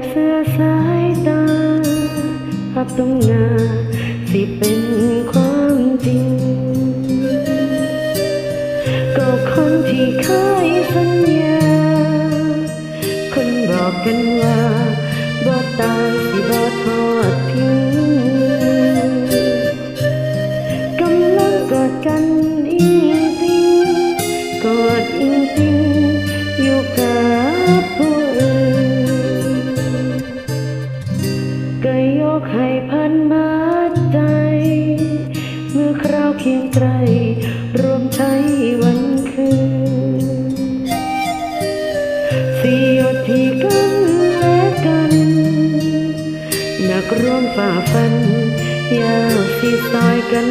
ับเสื้อสายตาพับตรงหน้าสิเป็นความจริง ก็คนที่เคยสัญญา คนบอกกันว่าบ่ตายสิบ่ทอด ร่วมฝ่าฟันยาวสีซอยกัน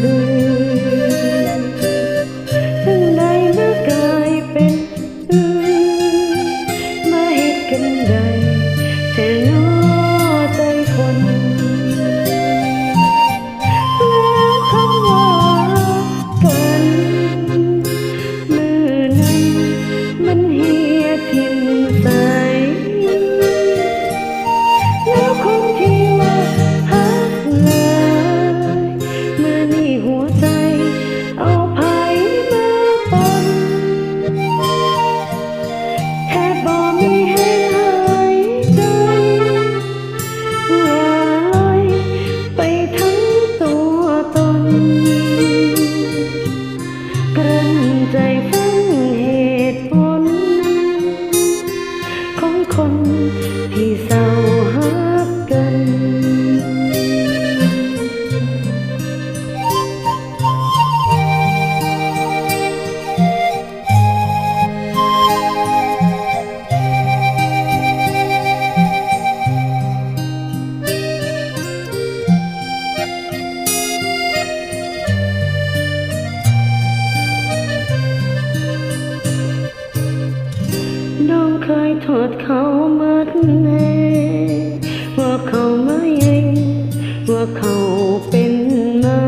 เดือ ที่เน้องเคยโทษเขามัดแน่ว่าเขาไม่เองว่าเขาเป็นมา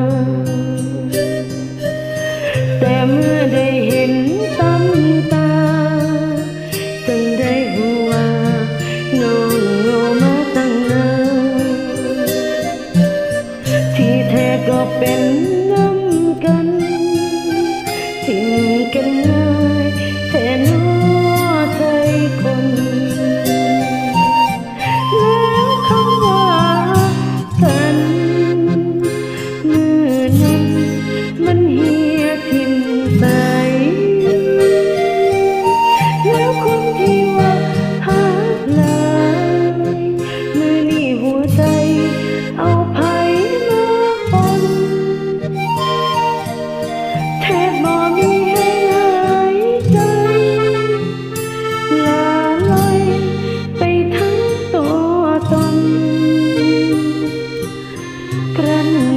แต่เมื่อได้เห็นตำตาจึงได้รู้ว่าน้องโงมาตั้งนานที่แท้ก็เป็น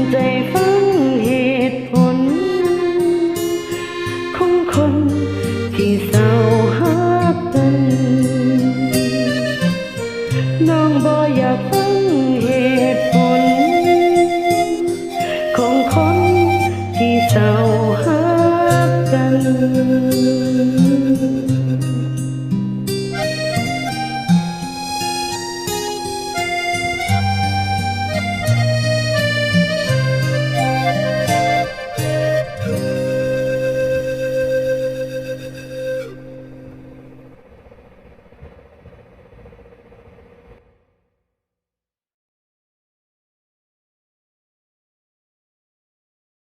对方